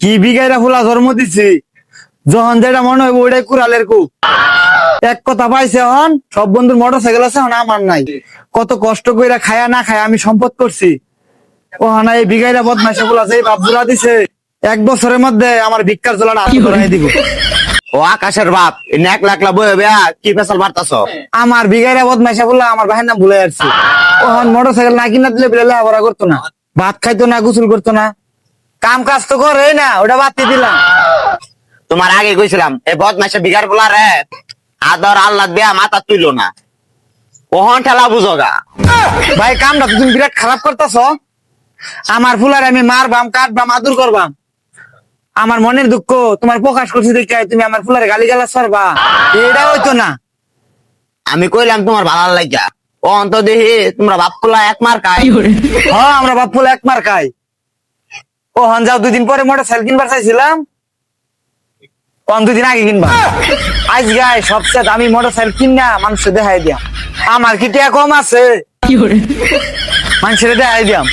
কি বিঘাইরা ফুলা জন্ম দিছি? যখন যেটা মনে হইব ওইটাই কুড়ালের কু এক কথা পাইছে হন সব বন্ধুর মোটর সাইকেল আছে হন আমার নাই। কত কষ্ট কইরা খায়া না খায়া আমি সম্পদ করছি। ও হানা এই বিঘাইরা বদমাইশা যে বাপগুলা দিছে এক বছরের মধ্যে আমার ভিক্ষার জোলাটা ধরাই দিব। ও আকাশের বাপ এক লাখ বয়ে বেয়া কি ফেসাল মারতাছ? আমার বিঘাইরা বদমাইশা বললা আমার বাহির নাম ভুলে যাচ্ছি। ওহন মোটর সাইকেল না কিনা দিলে বিলে করতো না। ভাত খাইতো না গোসল করতো না। কাম কাজ তো করে না ওটা বাদ দিলাম। তোমার আগে কইছিলাম এই বদমাইশে বিঘার বলা রে আদর আল্লাহ দেয়া মাথা তুইল না। ওহন ঠেলা বুঝোগা ভাই কামটা তো তুমি বিরাট খারাপ করতেছ। আমার ফুলার আমি মারবাম কাটবাম আদর করবাম। আমার মনের দুঃখ তোমার প্রকাশ করছি দেখে তুমি আমার ফুলারে গালি গালা সরবা এটা হইতো না। আমি কইলাম তোমার ভালো লাগা ও অন্ত দেখি তোমরা বাপ ফুলা এক মার খাই হ্যাঁ আমরা বাপ ফুলা এক মার খাই ও হন যাও দুদিন পরে মোটর সাইকেল কিনবার চাইছিলাম। কম দুদিন আগে কিনবা? আজ গায়ে সবচেয়ে দামি মোটর সাইকেল কিনা মানুষের দেখাই দিয়া। আমার কি টাকা কম আছে? মানুষের দেখাই দিয়াম